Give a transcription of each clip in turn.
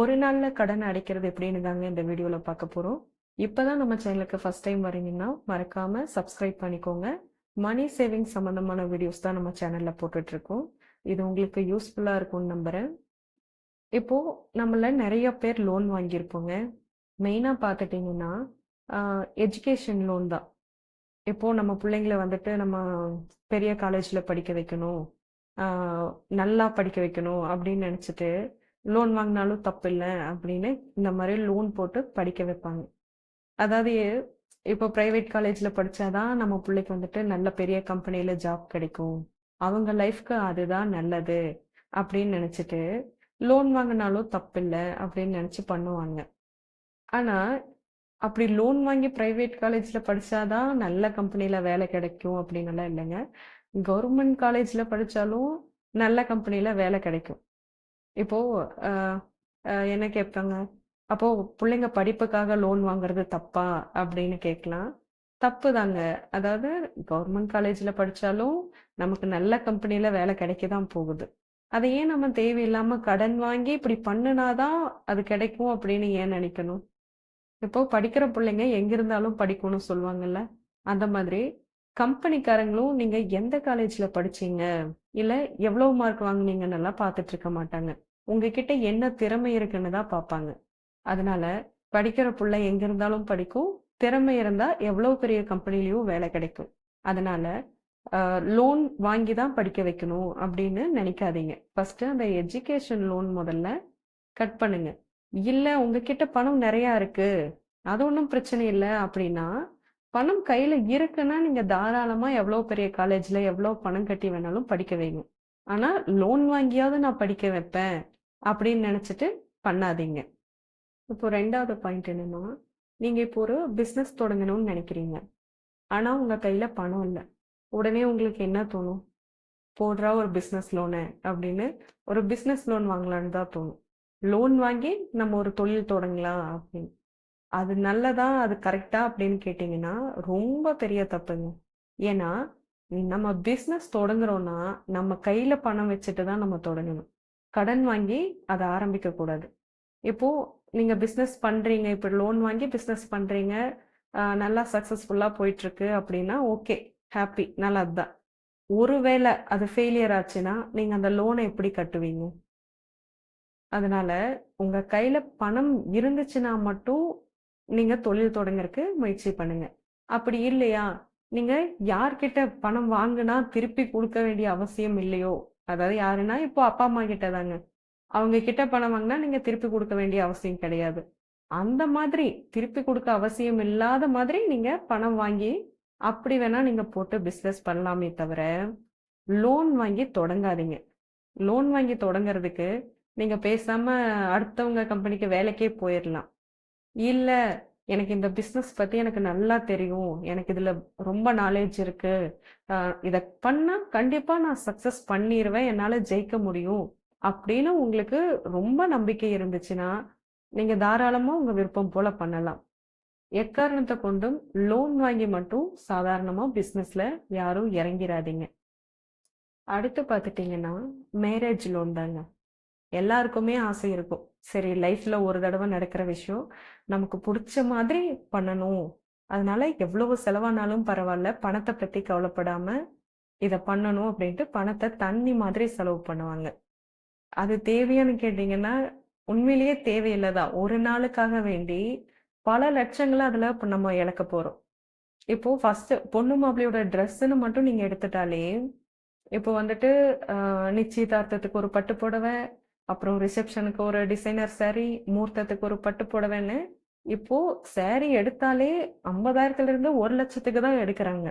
ஒரு நாளில் கடன் அடைக்கிறது எப்படின்னு தாங்க இந்த வீடியோவில் பார்க்க போகிறோம் இப்போ தான் நம்ம சேனலுக்கு ஃபஸ்ட் டைம் வரீங்கன்னா, மறக்காமல் சப்ஸ்கிரைப் பண்ணிக்கோங்க. மணி சேவிங் சம்மந்தமான வீடியோஸ் தான் நம்ம சேனலில் போட்டுட்ருக்கோம் இது உங்களுக்கு யூஸ்ஃபுல்லாக இருக்கும்னு நம்புகிறேன் இப்போ நம்மள நிறைய பேர் லோன் வாங்கியிருப்போங்க. மெயினாக பார்த்துட்டிங்கன்னா எஜுகேஷன் லோன் தான். இப்போ நம்ம பிள்ளைங்களை வந்துட்டு நம்ம பெரிய காலேஜில் படிக்க வைக்கணும். நல்லா படிக்க வைக்கணும் அப்படின்னு நினச்சிட்டு லோன் வாங்கினாலும் தப்பு இல்லை அப்படின்னு இந்த மாதிரி லோன் போட்டு படிக்க வைப்பாங்க. அதாவது இப்போ ப்ரைவேட் காலேஜில் படித்தாதான் நம்ம பிள்ளைக்கு வந்துட்டு நல்ல பெரிய கம்பெனியில் ஜாப் கிடைக்கும். அவங்க லைஃப்க்கு அதுதான் நல்லது அப்படின்னு நினச்சிட்டு லோன் வாங்கினாலும் தப்பில்லை அப்படின்னு நினச்சி பண்ணுவாங்க. ஆனால் அப்படி லோன் வாங்கி ப்ரைவேட் காலேஜில் படிச்சா தான் நல்ல கம்பெனியில் வேலை கிடைக்கும் அப்படின்னுலாம் இல்லைங்க கவர்மெண்ட் காலேஜில் படித்தாலும் நல்ல கம்பெனியில் வேலை கிடைக்கும். இப்போ என்ன கேட்பாங்க, "அப்போ பிள்ளைங்க படிப்புக்காக லோன் வாங்குறது தப்பா?" அப்படின்னு கேட்கலாம். தப்பு தாங்க அதாவது கவர்மெண்ட் காலேஜில் படித்தாலும் நமக்கு நல்ல கம்பெனியில் வேலை கிடைக்க தான் போகுது. அதை ஏன் நம்ம தேவையில்லாமல் கடன் வாங்கி இப்படி பண்ணுனா தான் அது கிடைக்கும் அப்படின்னு ஏன் நினைக்கணும் இப்போ படிக்கிற பிள்ளைங்க எங்கிருந்தாலும் இருந்தாலும் சொல்லுவாங்கல்ல. அந்த மாதிரி கம்பெனிக்காரங்களும் நீங்க எந்த காலேஜ்ல படிச்சீங்க? இல்ல எவ்வளோ மார்க் வாங்கினீங்கன்னெல்லாம் பார்த்துட்டு இருக்க மாட்டாங்க. உங்ககிட்ட என்ன திறமை இருக்குன்னு தான் பார்ப்பாங்க. அதனால படிக்கிற புள்ள எங்க இருந்தாலும் படிக்கும். திறமை இருந்தா எவ்வளோ பெரிய கம்பெனிலையும் வேலை கிடைக்கும். அதனால லோன் வாங்கி தான் படிக்க வைக்கணும் அப்படின்னு நினைக்காதீங்க ஃபர்ஸ்ட்டு அந்த எஜுகேஷன் லோன் முதல்ல கட் பண்ணுங்க. இல்ல உங்ககிட்ட பணம் நிறையா இருக்கு. அது ஒன்றும் பிரச்சனை இல்லை அப்படின்னா, பணம் கையில இருக்குன்னா நீங்க தாராளமா எவ்வளோ பெரிய காலேஜ்ல எவ்வளோ பணம் கட்டி வேணாலும் படிக்க வைங்க. ஆனா லோன் வாங்கியாவது நான் படிக்க வைப்பேன் அப்படின்னு நினைச்சிட்டு பண்ணாதீங்க. இப்போ ரெண்டாவது பாயிண்ட் என்னன்னா, நீங்க இப்போ ஒரு பிசினஸ் தொடங்கணும்னு நினைக்கிறீங்க ஆனா உங்க கையில பணம் இல்லை உடனே உங்களுக்கு என்ன தோணும்? போடுறா ஒரு பிஸ்னஸ் லோனு அப்படின்னு ஒரு பிஸ்னஸ் லோன் வாங்கலான்னு தான் தோணும். லோன் வாங்கி நம்ம ஒரு தொழில் தொடங்கலாம் அப்படின்னு. அது நல்லதா? அது கரெக்டா அப்படின்னு கேட்டிங்கன்னா ரொம்ப பெரிய தப்புங்க. ஏன்னா, நம்ம பிஸ்னஸ் தொடங்குறோம்னா, நம்ம கையில் பணம் வச்சுட்டு தான் நம்ம தொடங்கணும். கடன் வாங்கி அதை ஆரம்பிக்க கூடாது. இப்போ பிஸ்னஸ் பண்ணுறீங்க இப்போ லோன் வாங்கி பிஸ்னஸ் பண்ணுறீங்க நல்லா சக்ஸஸ்ஃபுல்லாக போயிட்டுருக்கு அப்படின்னா, ஓகே. ஹாப்பி நல்லது தான். ஒருவேளை அது ஃபெயிலியர் ஆச்சுன்னா, நீங்கள் அந்த லோனை எப்படி கட்டுவீங்க? அதனால உங்கள் கையில் பணம் இருந்துச்சுன்னா மட்டும் நீங்க தொழில் தொடங்கறக்கு முயற்சி பண்ணுங்க. அப்படி இல்லையா, நீங்க யார்கிட்ட பணம் வாங்கினா திருப்பி கொடுக்க வேண்டிய அவசியம் இல்லையோ, அதாவது யாருன்னா, இப்போ அப்பா, அம்மா கிட்ட தாங்க. அவங்க கிட்ட பணம் வாங்கினா நீங்க திருப்பி கொடுக்க வேண்டிய அவசியம் கிடையாது. அந்த மாதிரி திருப்பி கொடுக்க அவசியம் இல்லாத மாதிரி நீங்க பணம் வாங்கி, அப்படி வேணா நீங்க போட்டு பிஸ்னஸ் பண்ணலாமே தவிர, லோன் வாங்கி தொடங்காதீங்க. லோன் வாங்கி தொடங்குறதுக்கு நீங்க பேசாம அடுத்தவங்க கம்பெனிக்கு வேலைக்கே போயிடலாம் இல்லை எனக்கு இந்த பிஸ்னஸ் பற்றி எனக்கு நல்லா தெரியும். எனக்கு இதில் ரொம்ப நாலேஜ் இருக்குது இதை பண்ணால் கண்டிப்பாக நான் சக்ஸஸ் பண்ணிடுவேன் என்னால் ஜெயிக்க முடியும். அப்படின்னு உங்களுக்கு ரொம்ப நம்பிக்கை இருந்துச்சுன்னா, நீங்கள் தாராளமாக உங்கள் விருப்பம் போல் பண்ணலாம். எக்காரணத்தை கொண்டும் லோன் வாங்கி மட்டும் சாதாரணமாக பிஸ்னஸில் யாரும் இறங்கிடாதீங்க அடுத்து பார்த்துட்டிங்கன்னா மேரேஜ் லோன் தாங்க. எல்லாருக்குமே ஆசை இருக்கும். சரி லைஃப்ல ஒரு தடவை நடக்கிற விஷயம். நமக்கு பிடிச்ச மாதிரி பண்ணணும். அதனால எவ்வளவு செலவானாலும் பரவாயில்ல பணத்தை பத்தி கவலைப்படாம, இதை பண்ணணும் அப்படின்ட்டு பணத்தை தண்ணி மாதிரி செலவு பண்ணுவாங்க. அது தேவையான்னு கேட்டீங்கன்னா, உண்மையிலேயே தேவையில்லைதான் ஒரு நாளுக்காக வேண்டி பல லட்சங்களை அதுல இப்ப நம்ம இழக்க போறோம். இப்போ ஃபர்ஸ்ட்டு பொண்ணு மாப்பிள்ளையோட ட்ரெஸ்ன்னு மட்டும் நீங்க எடுத்துட்டாலே, இப்போ வந்துட்டு நிச்சயதார்த்தத்துக்கு ஒரு பட்டு புடவ, அப்புறம் ரிசப்ஷனுக்கு ஒரு டிசைனர் சாரி, முகூர்த்தத்துக்கு ஒரு பட்டு புடவைன்னு, இப்போ சாரி எடுத்தாலே 50,000லிருந்து 1,00,000க்கு தான் எடுக்கிறாங்க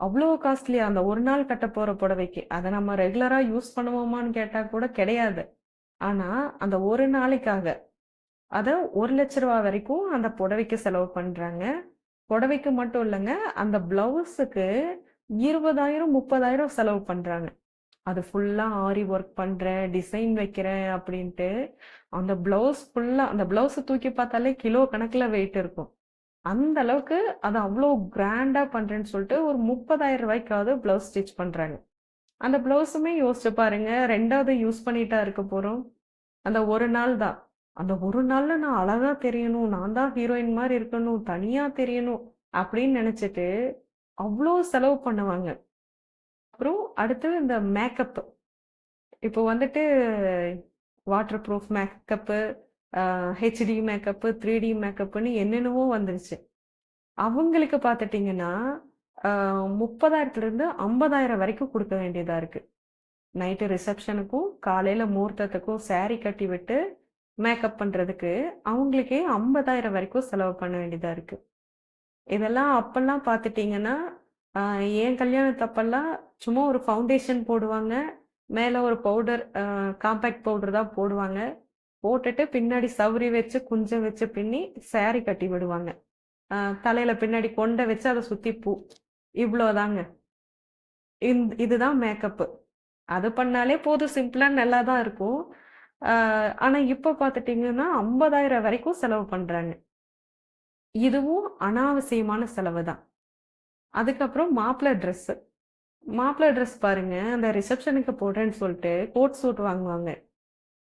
அவ்வளோ காஸ்ட்லியா அந்த ஒரு நாள் கட்ட போற புடவைக்கு. அதை நம்ம ரெகுலரா யூஸ் பண்ணுவோமான்னு கேட்டா கூட கிடையாது. ஆனா, அந்த ஒரு நாளைக்காக, அதை ஒரு லட்ச ரூபா வரைக்கும் அந்த புடவைக்கு செலவு பண்றாங்க. புடவைக்கு மட்டும் இல்லைங்க அந்த பிளவுஸுக்கு 20,000, 30,000 செலவு பண்றாங்க. அது ஃபுல்லாக ஆரி ஒர்க் பண்ணுறேன் டிசைன் வைக்கிறேன் அப்படின்ட்டு, அந்த ப்ளவுஸ் ஃபுல்லாக அந்த ப்ளவுஸை தூக்கி பார்த்தாலே கிலோ கணக்கில் வெயிட் இருக்கும். அந்த அளவுக்கு அத அவ்வளோ கிராண்டாக பண்ணுறேன்னு சொல்லிட்டு ஒரு முப்பதாயிரம் ரூபாய்க்காவது ப்ளவுஸ் ஸ்டிச் பண்ணுறாங்க அந்த ப்ளவுஸுமே யோசிச்சு பாருங்க. ரெண்டாவது யூஸ் பண்ணிட்டா இருக்க போகிறோம் அந்த ஒரு நாள் தான். அந்த ஒரு நாளில் நான் அழகாக தெரியணும் நான் தான் ஹீரோயின் மாதிரி இருக்கணும் தனியாக தெரியணும் அப்படின்னு நினச்சிட்டு அவ்வளோ செலவு பண்ணுவாங்க அப்புறம் அடுத்து இந்த மேக்கப் இப்போ வந்துட்டு waterproof makeup HD makeup three D மேக்கப்புன்னு என்னென்னவோ வந்துருச்சு. அவங்களுக்கு பார்த்துட்டிங்கன்னா முப்பதாயிரத்துலேருந்து ஐம்பதாயிரம் வரைக்கும் கொடுக்க வேண்டியதாக இருக்குது நைட்டு ரிசப்ஷனுக்கும் காலையில் முகூர்த்தத்துக்கும் சேரீ கட்டி விட்டு மேக்கப் பண்ணுறதுக்கு அவங்களுக்கே ஐம்பதாயிரம் வரைக்கும் செலவு பண்ண வேண்டியதாக இருக்குது இதெல்லாம் அப்பெல்லாம் பார்த்துட்டிங்கன்னா என் கல்யாணத்தப்பெல்லாம் சும்மா ஒரு ஃபவுண்டேஷன் போடுவாங்க. மேலே ஒரு பவுடர் காம்பேக்ட் பவுடர் தான் போடுவாங்க. போட்டுட்டு பின்னாடி சவுரி வச்சு குஞ்சம் வச்சு பின்னி சேரீ கட்டி விடுவாங்க. தலையில் தலையில பின்னாடி கொண்டை வச்சு அதை சுத்தி பூ. இவ்வளோதாங்க. இந்த இதுதான் மேக்கப்பு அது பண்ணாலே போதும் சிம்பிளா நல்லா தான் இருக்கும். ஆனால் ஆனா இப்போ பார்த்துட்டிங்கன்னா ஐம்பதாயிரம் வரைக்கும் செலவு பண்றாங்க. இதுவும் அனாவசியமான செலவு தான். அதுக்கப்புறம் மாப்பிள்ளை ட்ரெஸ்ஸு மாப்பிள்ளை ட்ரெஸ் பாருங்க அந்த ரிசப்ஷனுக்கு போடுறேன்னு சொல்லிட்டு கோட் சூட் வாங்குவாங்க.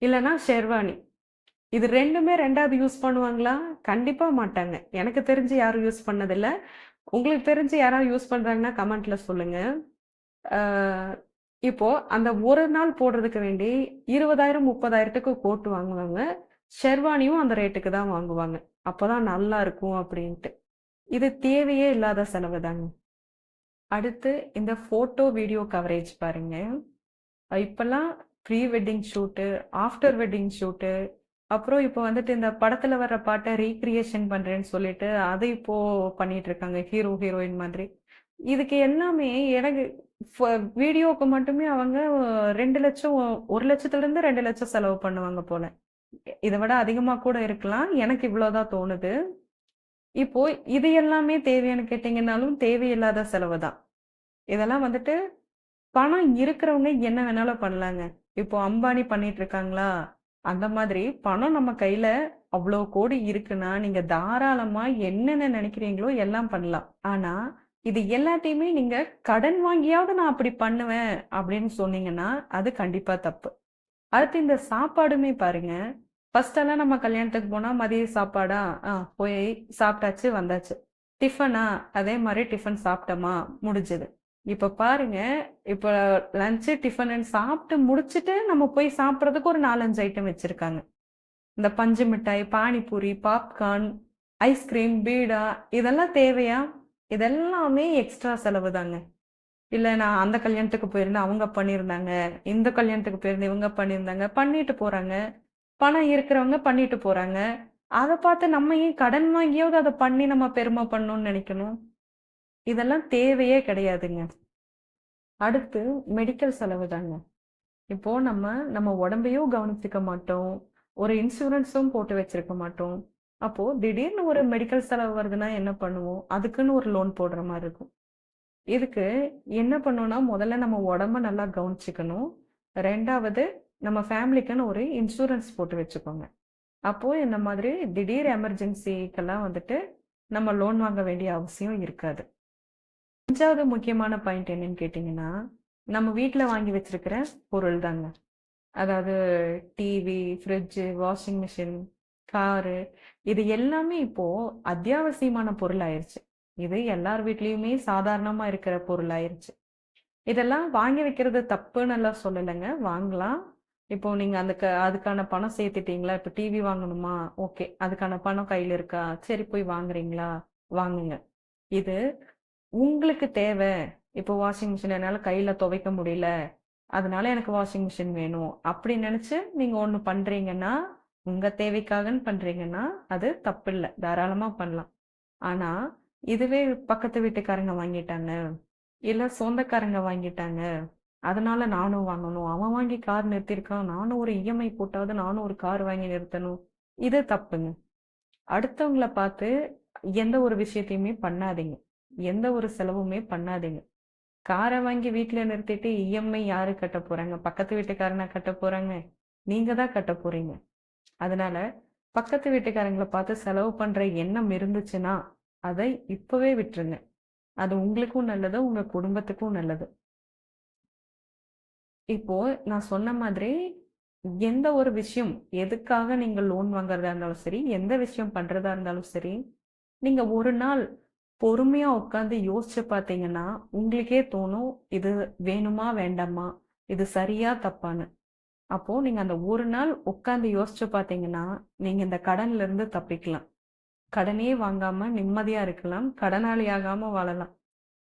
இல்லைன்னா ஷெர்வானி. இது ரெண்டுமே ரெண்டாவது யூஸ் பண்ணுவாங்களா? கண்டிப்பாக மாட்டாங்க. எனக்கு தெரிஞ்சு யாரும் யூஸ் பண்ணதில்லை. உங்களுக்கு தெரிஞ்சு யாராவது யூஸ் பண்ணுறாங்கன்னா கமெண்ட்ல சொல்லுங்க. இப்போ அந்த ஒரு நாள் போடுறதுக்கு வேண்டி இருபதாயிரம் முப்பதாயிரத்துக்கு கோட் வாங்குவாங்க. ஷெர்வானியும் அந்த ரேட்டுக்கு தான் வாங்குவாங்க. அப்போதான் நல்லா இருக்கும் அப்படின்ட்டு. இது தேவையே இல்லாத செலவு தாங்க அடுத்து இந்த ஃபோட்டோ வீடியோ கவரேஜ் பாருங்க. இப்போல்லாம் pre wedding shoot after wedding shoot அப்புறம் இப்போ வந்துட்டு இந்த படத்தில் வர்ற பாட்டை ரீக்ரியேஷன் பண்ணுறேன்னு சொல்லிட்டு அதை இப்போ பண்ணிட்டு இருக்காங்க ஹீரோ ஹீரோயின் மாதிரி. இதுக்கு எல்லாமே எனக்கு வீடியோவுக்கு மட்டுமே அவங்க ரெண்டு லட்சம் ஒரு லட்சத்துலேருந்து ரெண்டு லட்சம் செலவு பண்ணுவாங்க போல. இதை விட அதிகமாக கூட இருக்கலாம். எனக்கு இவ்வளோதான் தோணுது. இப்போ இது எல்லாமே தேவையான்னு கேட்டீங்கன்னாலும் தேவையில்லாத செலவு தான். இதெல்லாம் வந்துட்டு பணம் இருக்கிறவங்க என்ன வேணாலும் பண்ணலாங்க. இப்போ அம்பானி பண்ணிட்டு இருக்காங்களா அந்த மாதிரி பணம் நம்ம கையில அவ்வளோ கோடி இருக்குன்னா நீங்க தாராளமா என்னென்ன நினைக்கிறீங்களோ எல்லாம் பண்ணலாம். ஆனா இது எல்லாத்தையுமே நீங்க கடன் வாங்கியாவது நான் அப்படி பண்ணுவேன் அப்படின்னு சொன்னீங்கன்னா அது கண்டிப்பா தப்பு. அடுத்து இந்த சாப்பாடுமே பாருங்க. ஃபஸ்ட்டெல்லாம் நம்ம கல்யாணத்துக்கு போனால் மதிய சாப்பாடா? ஆ போய் சாப்பிட்டாச்சு வந்தாச்சு. டிஃபனா அதே மாதிரி டிஃபன் சாப்பிட்டோமா? முடிஞ்சது. இப்போ பாருங்க இப்போ லஞ்சு டிஃபன் சாப்பிட்டு முடிச்சுட்டு நம்ம போய் சாப்பிட்றதுக்கு ஒரு நாலஞ்சு ஐட்டம் வச்சுருக்காங்க. இந்த பஞ்சு மிட்டாய் பானிபூரி பாப்கார்ன் ஐஸ்கிரீம் பீடா இதெல்லாம் தேவையா? இதெல்லாமே எக்ஸ்ட்ரா செலவு தாங்க. இல்லை நான் அந்த கல்யாணத்துக்கு போயிருந்தேன் அவங்க பண்ணியிருந்தாங்க. இந்த கல்யாணத்துக்கு போயிருந்தேன் இவங்க பண்ணியிருந்தாங்க. பண்ணிட்டு போகிறாங்க பணம் இருக்கிறவங்க பண்ணிட்டு போறாங்க. அதை பார்த்து நம்ம ஏன் கடன் வாங்கியாவது அதை பண்ணி நம்ம பெருமை பண்ணணும்னு நினைக்கணும்? இதெல்லாம் தேவையே கிடையாதுங்க. அடுத்து மெடிக்கல் செலவு தாங்க. இப்போ நம்ம நம்ம உடம்பையும் கவனிச்சுக்க மாட்டோம். ஒரு இன்சூரன்ஸும் போட்டு வச்சிருக்க மாட்டோம். அப்போ திடீர்னு ஒரு மெடிக்கல் செலவு வருதுன்னா என்ன பண்ணுவோம்? அதுக்குன்னு ஒரு லோன் போடுற மாதிரி இருக்கும். இதுக்கு என்ன பண்ணணும்னா முதல்ல நம்ம உடம்ப நல்லா கவனிச்சுக்கணும். ரெண்டாவது நம்ம ஃபேமிலிக்குன்னு ஒரு இன்சூரன்ஸ் போட்டு வச்சுக்கோங்க. அப்போ இந்த மாதிரி திடீர் எமர்ஜென்சிக்கெல்லாம் வந்துட்டு நம்ம லோன் வாங்க வேண்டிய அவசியம் இருக்காது. அஞ்சாவது முக்கியமான பாயிண்ட் என்னன்னு கேட்டிங்கன்னா நம்ம வீட்டில் வாங்கி வச்சிருக்கிற பொருள் தாங்க. அதாவது TV fridge washing machine car இது எல்லாமே இப்போ அத்தியாவசியமான பொருள் ஆயிடுச்சு இது எல்லார் வீட்லேயுமே சாதாரணமாக இருக்கிற பொருள் ஆயிடுச்சு இதெல்லாம் வாங்கி வைக்கிறது தப்புன்னு எல்லாம் சொல்லலைங்க. வாங்கலாம். இப்போ நீங்க அதுக்கு அதுக்கான பணம் சேர்த்துட்டீங்களா? இப்போ டிவி வாங்கணுமா? ஓகே அதுக்கான பணம் கையில் இருக்கா? சரி போய் வாங்குறீங்களா? வாங்குங்க. இது உங்களுக்கு தேவை. இப்போ வாஷிங் மிஷின் என்னால் கையில் துவைக்க முடியல. அதனால எனக்கு வாஷிங் மிஷின் வேணும். அப்படி நினச்சி நீங்கள் ஒன்று பண்ணுறீங்கன்னா உங்கள் தேவைக்காகன்னு பண்ணுறீங்கன்னா அது தப்பு இல்லை தாராளமாக பண்ணலாம். ஆனால் இதுவே பக்கத்து வீட்டுக்காரங்க வாங்கிட்டாங்க. இல்லை சொந்தக்காரங்க வாங்கிட்டாங்க. அதனால நானும் வாங்கணும். அவன் வாங்கி கார் நிறுத்தியிருக்கான். நானும் ஒரு இஎம்ஐ போட்டாவது நானும் ஒரு கார் வாங்கி நிறுத்தணும். இது தப்புங்க. அடுத்தவங்கள பார்த்து எந்த ஒரு விஷயத்தையுமே பண்ணாதீங்க. எந்த ஒரு செலவுமே பண்ணாதீங்க. காரை வாங்கி வீட்டில் நிறுத்திட்டு இஎம்ஐ யாரு கட்ட போறாங்க? பக்கத்து வீட்டுக்காரனா கட்ட போறாங்க? நீங்க தான் கட்ட போறீங்க. அதனால பக்கத்து வீட்டுக்காரங்களை பார்த்து செலவு பண்ற எண்ணம் இருந்துச்சுன்னா அதை இப்பவே விட்டுருங்க. அது உங்களுக்கும் நல்லது உங்க குடும்பத்துக்கும் நல்லது. இப்போ நான் சொன்ன மாதிரி எந்த ஒரு விஷயம் எதுக்காக நீங்க லோன் வாங்குறதா இருந்தாலும் சரி, எந்த விஷயம் பண்றதா இருந்தாலும் சரி, நீங்க ஒரு நாள் பொறுமையா உட்காந்து யோசிச்சு பார்த்தீங்கன்னா, உங்களுக்கே தோணும், இது வேணுமா? வேண்டாமா? இது சரியா? தப்பான்னு. அப்போ நீங்க அந்த ஒரு நாள் உட்காந்து யோசிச்சு பார்த்தீங்கன்னா, நீங்க இந்த கடன்ல இருந்து தப்பிக்கலாம். கடனே வாங்காம நிம்மதியா இருக்கலாம். கடனாளி ஆகாம வாழலாம்.